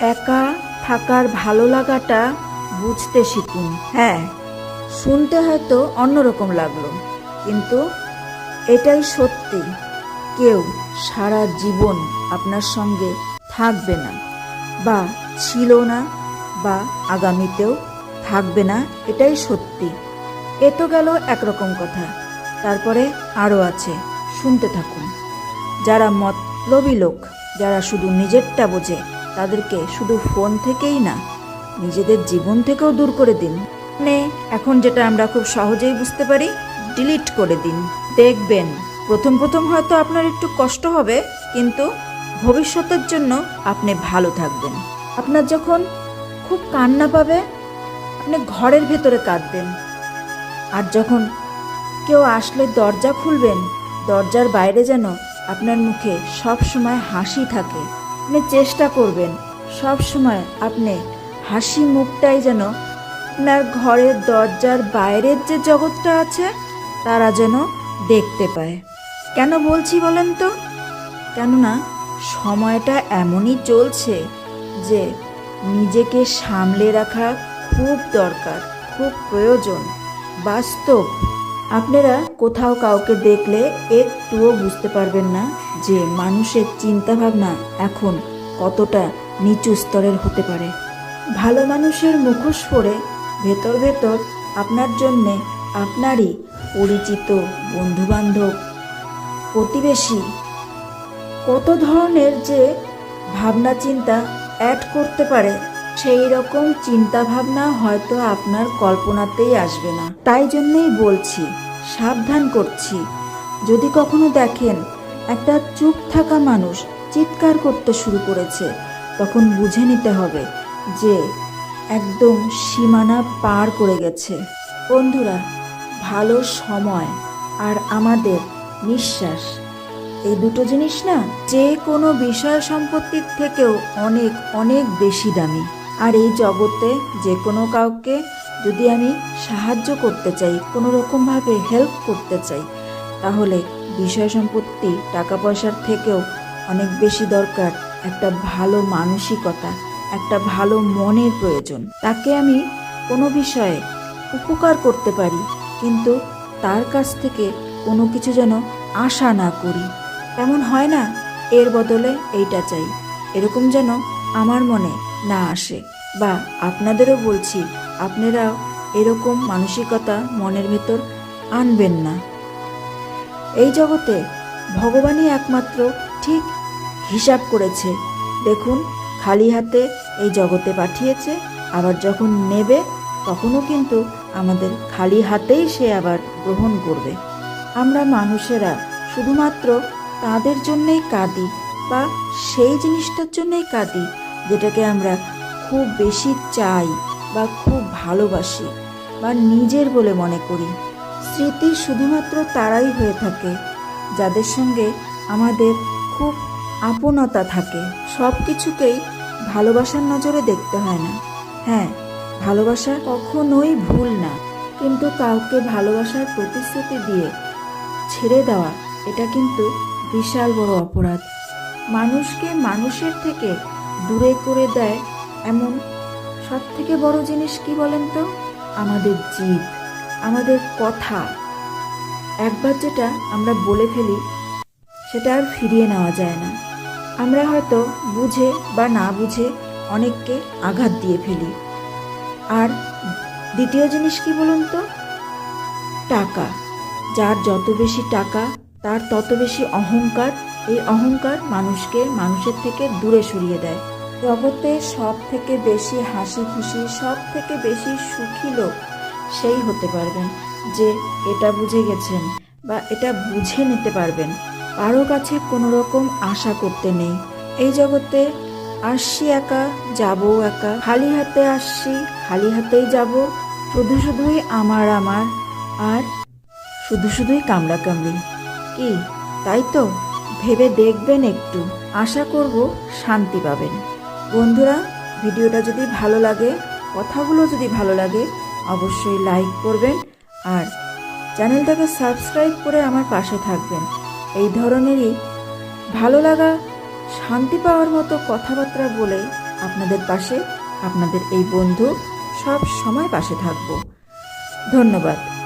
একা থাকার ভালো লাগাটা বুঝতে শিখুন। হ্যাঁ শুনতে হয়তো অন্যরকম লাগল, কিন্তু এটাই সত্যি। কেউ সারা জীবন আপনার সঙ্গে থাকবে না, বা ছিল না, বা আগামীতেও থাকবে না, এটাই সত্যি। এ তো গেল একরকম কথা। তারপরে আরও আছে, শুনতে থাকুন। যারা মতলবী লোক, যারা শুধু নিজেরটা বোঝে তাদেরকে শুধু ফোন থেকেই না, নিজেদের জীবন থেকেও দূর করে দিন। মানে এখন যেটা আমরা খুব সহজেই বুঝতে পারি ডিলিট করে দিন। দেখবেন, প্রথম প্রথম হয়তো আপনার একটু কষ্ট হবে, কিন্তু ভবিষ্যতের জন্য আপনি ভালো থাকবেন। আপনার যখন খুব কান্না পাবে, আপনি ঘরের ভেতরে কাঁদবেন। আর যখন কেউ আসলে দরজা খুলবেন, দরজার বাইরে যেন আপনার মুখে সব সময় হাসি থাকে। আপনি চেষ্টা করবেন। সব সময় আপনি হাসি মুখটাই যেন আপনার ঘরের দরজার বাইরের যে জগৎটা আছে, তারা যেন দেখতে পায়। কেন বলছি বলেন তো? কেননা সময়টা এমনই চলছে যে নিজেকে সামলে রাখা খুব দরকার, খুব প্রয়োজন। বাস্তব আপনারা কোথাও কাউকে দেখলে একটুও বুঝতে পারবেন না যে মানুষের চিন্তাভাবনা এখন কতটা নিচু স্তরের হতে পারে। ভালো মানুষের মুখোশ পরে ভেতর ভেতর আপনার জন্যে আপনারই পরিচিত বন্ধুবান্ধব, প্রতিবেশী, কত ধরনের যে ভাবনা চিন্তা অ্যাড করতে পারে সেই রকম চিন্তা ভাবনা হয়তো আপনার কল্পনাতেই আসবে না। তাই জন্যই বলছি, সাবধান করছি। যদি কখনো দেখেন একটা চুপ থাকা মানুষ চিৎকার করতে শুরু করেছে, তখন বুঝে নিতে হবে যে একদম সীমানা পার করে গেছে। বন্ধুরা, ভালো সময় আর আমাদের নিঃশ্বাস, এই দুটো জিনিস না যে কোনো বিষয় সম্পত্তির থেকেও অনেক অনেক বেশি দামি। আর এই জগতে যে কোনো কাউকে যদি আমি সাহায্য করতে চাই, কোনো রকমভাবে হেল্প করতে চাই, তাহলে বিষয় সম্পত্তি টাকা পয়সার থেকেও অনেক বেশি দরকার। একটা ভালো মানসিকতা, একটা ভালো মনের প্রয়োজন। তাকে আমি কোনো বিষয়ে উপকার করতে পারি, কিন্তু তার কাছ থেকে কোনো কিছু যেন আশা না করি। তেমন হয় না? এর বদলে এইটা চাই। এরকম যেন আমার মনে না আসে। বা আপনাদেরও বলছি আপনারাও এরকম মানসিকতা মনের ভেতর আনবেন না। এই জগতে ভগবানই একমাত্র ঠিক হিসাব করেছে। দেখুন, খালি হাতে এই জগতে পাঠিয়েছে, আবার যখন নেবে, তখনও কিন্তু আমাদের খালি হাতেই সে আবার গ্রহণ করবে। আমরা মানুষেরা শুধুমাত্র তাদের জন্যই কাঁদি, বা সেই জিনিসটার জন্যই কাঁদি যেটাকে আমরা খুব বেশি চাই বা খুব ভালোবাসি বা নিজের বলে মনে করি। স্মৃতি শুধুমাত্র তারাই হয়ে থাকে, যাদের সঙ্গে আমাদের খুব আপনতা থাকে। সব কিছুকেই ভালোবাসার নজরে দেখতে হয় না। হ্যাঁ ভালোবাসা কখনোই ভুল না, কিন্তু কাউকে ভালোবাসার প্রতিশ্রুতি দিয়ে ছেড়ে দেওয়া, এটা কিন্তু বিশাল বড় অপরাধ। মানুষকে মানুষের থেকে দূরে করে দেয় এমন সব থেকে বড় জিনিস কি বলেন তো? আমাদের জীব, আমাদের কথা। একবার যেটা আমরা বলে ফেলি, সেটা আর ফিরিয়ে নেওয়া যায় না। আমরা হয়তো বুঝে বা না বুঝে অনেককে আঘাত দিয়ে ফেলি। আর দ্বিতীয় জিনিস কি বলুন তো? টাকা। যার যত বেশি টাকা, তার তত বেশি অহংকার এই অহংকার মানুষকে, মানুষের থেকে দূরে সরিয়ে দেয়। জগতে সব থেকে বেশি হাসি খুশি সব থেকে বেশি সুখী লোক সেই হতে পারবেন যে এটা বুঝে গেছেন বা এটা বুঝে নিতে পারবেন। কারও কাছে কোনো রকম আশা করতে নেই। এই জগতে আসছি একা, যাব একা। খালি হাতে আসছি, খালি হাতেই যাব। শুধু শুধুই আমার আমার। আর শুধু শুধুই কামড়া কামড়ি কি? তাই তো? ভেবে দেখবেন একটু। আশা করব শান্তি পাবেন। বন্ধুরা, ভিডিওটা যদি ভালো লাগে, কথাগুলো যদি ভালো লাগে, অবশ্যই লাইক করবেন আর চ্যানেলটাকে সাবস্ক্রাইব করে আমার পাশে থাকবেন। এই ধরনেরই ভালো লাগা, শান্তি পাওয়ার মতো কথাবার্তা বলে আপনাদের পাশে, আপনাদের এই বন্ধু সব সময় পাশে থাকব। ধন্যবাদ।